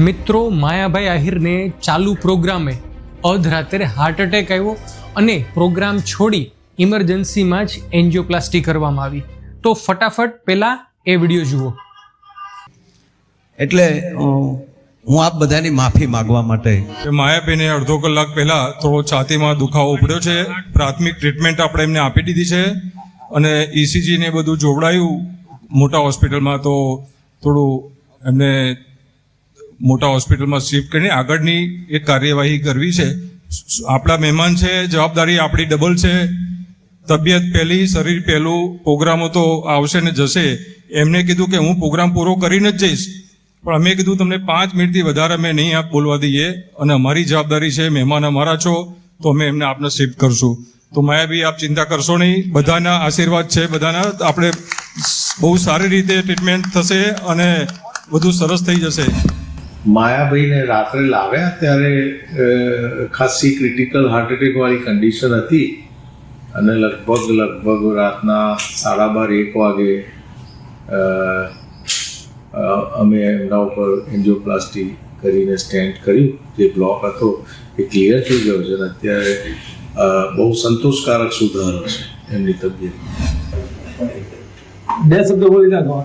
મિત્રો માયાભાઈ આહિરને ચાલુ પ્રોગ્રામે અધરાત્રે heart attack આવ્યો અને પ્રોગ્રામ છોડી ઇમરજન્સીમાં જ એન્જિયોપ્લાસ્ટી કરવામાં આવી. તો ફટાફટ પહેલાં એ વીડિયો જુઓ. એટલે હું આપ બધાની માફી માંગવા માટે કે માયાબેને અડધો કલાક પહેલા થોડો છાતીમાં દુખાવો ઉપડ્યો છે. પ્રાથમિક ટ્રીટમેન્ટ આપણે એમને આપી દીધી છે. અને ઈસીજીને બધું જોવડાયું. મોટા હોસ્પિટલમાં તો થોડું એમને મોટા હોસ્પિટલમાં શિફ્ટ કરીને આગળની એક કાર્યવાહી કરવી છે. આપણા મહેમાન છે, જવાબદારી આપણી ડબલ છે. તબિયત પહેલી, શરીર પહેલું, પ્રોગ્રામો તો આવશે ને જશે. એમને કીધું કે હું પ્રોગ્રામ પૂરો કરીને જ જઈશ. પણ અમે કીધું તમને પાંચ મિનિટથી વધારે અમે નહીં આપ બોલવા દઈએ અને અમારી જવાબદારી છે, મહેમાન અમારા છો, તો અમે એમને આપને શિફ્ટ કરશું. તો માયાભાઈ આપ ચિંતા કરશો નહીં. બધાના આશીર્વાદ છે, બધાના. આપણે બહુ સારી રીતે ટ્રીટમેન્ટ થશે અને બધું સરસ થઈ જશે. માયાભાઈને રાત્રે લાવ્યા ત્યારે ખાસી ક્રિટિકલ હાર્ટ એટેક વાળી કન્ડિશન હતી અને લગભગ લગભગ રાતના સાડા બાર એક વાગે અમે એમના ઉપર એન્જિયોપ્લાસ્ટી કરીને સ્ટેન્ડ કર્યું જે બ્લોક હતો એ ક્લિયર થઈ ગયો છે અને અત્યારે બહુ સંતોષકારક સુધારો છે એમની તબિયત. બે શબ્દો બોલી નાખો.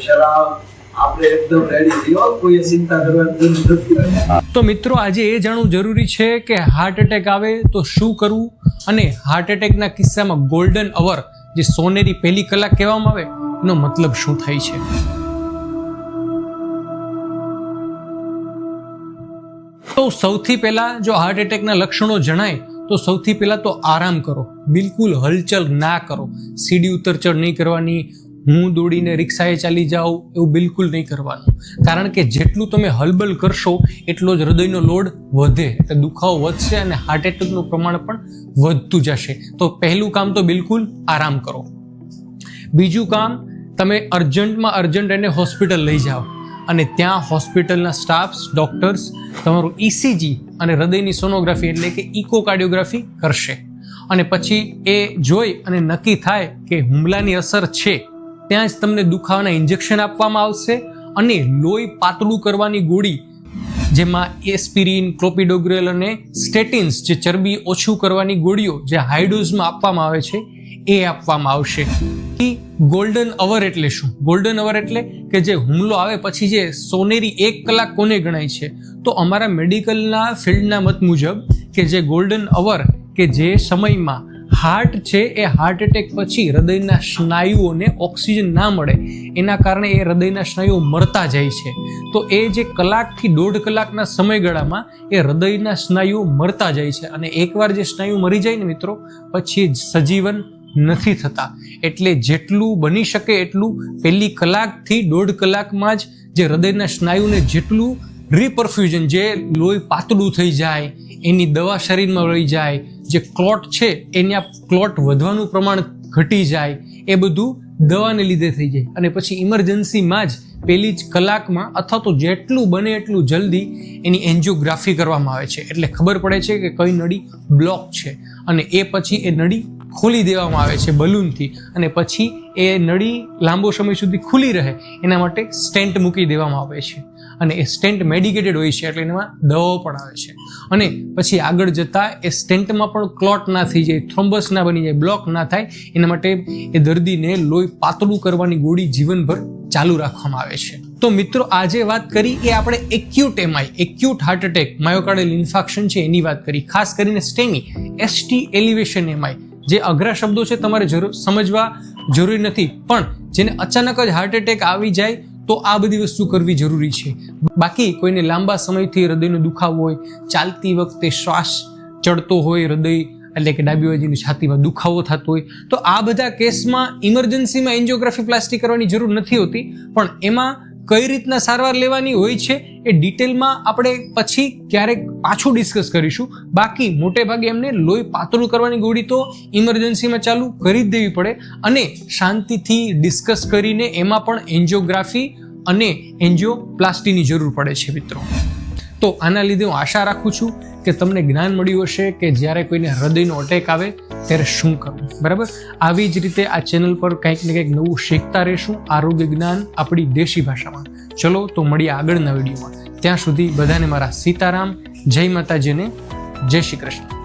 શરાબ તો મિત્રો, આજે એ જાણવું જરૂરી છે કે હાર્ટ એટેક આવે તો શું કરવું અને હાર્ટ એટેકના કિસ્સામાં ગોલ્ડન અવર જે સોનેરી પહેલી કલાક કહેવામાં આવે, એનો મતલબ શું થાય છે? તો સૌથી પહેલા જો હાર્ટ એટેકના લક્ષણો જણાય, તો સૌથી પહેલા તો આરામ કરો. બિલકુલ હલચલ ના કરો. સીડી ઉતરચડ નહીં કરવાની હું દોડીને રિક્ષાએ ચાલી જાઉં એવું બિલકુલ નહીં કરવાનું. કારણ કે જેટલું તમે હલબલ કરશો, એટલો જ હૃદયનો લોડ વધે. એટલે દુખાવો વધશે અને હાર્ટ એટેકનું પ્રમાણ પણ વધતું જશે. તો પહેલું કામ તો બિલકુલ આરામ કરો. બીજું કામ, તમે અર્જન્ટમાં અર્જન્ટ એને હોસ્પિટલ લઈ જાઓ. અને ત્યાં હોસ્પિટલના સ્ટાફ્સ, ડૉક્ટર્સ, તમારું ઇસીજી અને હૃદયની સોનોગ્રાફી એટલે કે ઇકોકાર્ડિયોગ્રાફી કરશે. અને પછી એ જોઈ અને નક્કી થાય કે હુમલાની અસર છે. ત્યાં જ તમને દુખાવાના ઇન્જેક્શન આપવામાં આવશે અને લોહી પાતળું કરવાની ગોળી, જેમાં એસ્પિરિન ક્લોપિડોગ્રેલ અને સ્ટેટિન્સ જે ચરબી ઓછું કરવાની ગોળીઓ જે હાઈડોઝમાં આપવામાં આવે છે, એ આપવામાં આવશે. ગોલ્ડન અવર એટલે શું? ગોલ્ડન અવર એટલે કે જે હુમલો આવે પછી જે સોનેરી એક કલાક કોને ગણાય છે? તો અમારા મેડિકલના ફિલ્ડના મત મુજબ કે જે ગોલ્ડન અવર કે જે સમયમાં હાર્ટ છે એ હાર્ટ એટેક પછી હૃદયના સ્નાયુઓને ઓક્સિજન ના મળે. એના કારણે એ હૃદયના સ્નાયુઓ મરતા જાય છે. તો એ જે કલાકથી દોઢ કલાકના સમયગાળામાં એ હૃદયના સ્નાયુઓ મરતા જાય છે. અને એકવાર જે સ્નાયુ મરી જાય ને મિત્રો, પછી સજીવન નથી થતા. એટલે જેટલું બની શકે એટલું પહેલી કલાકથી દોઢ કલાકમાં જ જે હૃદયના સ્નાયુને જેટલું રિપરફ્યુઝન જે લોહી પાતળું થઈ જાય, એની દવા શરીરમાં રહી જાય જે ક્લોટ છે, એના ક્લોટ વધવાનું પ્રમાણ ઘટી જાય, એ બધું દવાને લીધે થઈ જાય. અને પછી ઇમરજન્સીમાં જ પહેલી જ કલાકમાં અથવા તો જેટલું બને એટલું જલ્દી એની એન્જિયોગ્રાફી કરવામાં આવે છે. એટલે ખબર પડે છે કે કઈ નળી બ્લોક છે. અને એ પછી એ નળી ખોલી દેવામાં આવે છે બલૂનથી અને પછી એ નળી લાંબો સમય સુધી ખુલ્લી રહે, એના માટે સ્ટેન્ટ મૂકી દેવામાં આવે છે. અને એ સ્ટેન્ટ મેડિકેટેડ હોય છે, એટલે એમાં દવાઓ પણ આવે છે. અને પછી આગળ જતાં એ સ્ટેન્ટમાં પણ ક્લોટ ના થઈ જાય થ્રોમ્બસ ના બની જાય બ્લોક ના થાય, એના માટે એ દર્દીને લોહી પાતળું કરવાની ગોળી જીવનભર ચાલુ રાખવામાં આવે છે. તો મિત્રો, આજે વાત કરી એ આપણે acute MI acute heart attack myocardial infarction છે, એની વાત કરી. ખાસ કરીને સ્ટેમી એસટી એલિવેશન એમઆઈ જે અઘરા શબ્દો છે, તમારે જરૂર સમજવા જરૂરી નથી. પણ જેને અચાનક જ હાર્ટ એટેક આવી જાય તો આ બધી વસ્તુ કરવી જરૂરી છે. બાકી કોઈને લાંબા સમયથી હૃદયનો દુખાવો હોય, ચાલતી વખતે શ્વાસ ચડતો હોય હૃદય, એટલે કે ડાબી બાજુની છાતીમાં દુખાવો થતો હોય, તો આ બધા કેસમાં ઇમરજન્સીમાં એન્જિયોગ્રાફી પ્લાસ્ટિક કરવાની જરૂર નથી હોતી. પણ એમાં કઈ રીતના સારવાર લેવાની હોય છે એ ડિટેલમાં આપણે પછી ક્યારેક પાછું ડિસ્કસ કરીશું. બાકી મોટે ભાગે એમને લોહી પાતળું કરવાની ગોળી તો ઇમરજન્સીમાં ચાલુ કરી જ દેવી પડે અને શાંતિથી ડિસ્કસ કરીને એમાં પણ એન્જિયોગ્રાફી અને એન્જિયોપ્લાસ્ટીની જરૂર પડે છે મિત્રો. તો આના લીધે હું આશા રાખું છું કે તમને જ્ઞાન મળ્યું હશે કે જ્યારે કોઈને હૃદયનો અટેક આવે ત્યારે શું કરવું? બરાબર? આવી જ રીતે આ ચેનલ પર કંઈક ને કંઈક નવું શીખતા રહીશું આરોગ્ય જ્ઞાન આપણી દેશી ભાષામાં. ચલો તો મળીએ આગળના વિડીયોમાં. ત્યાં સુધી બધાને મારા સીતારામ, જય માતાજીને જય શ્રી કૃષ્ણ.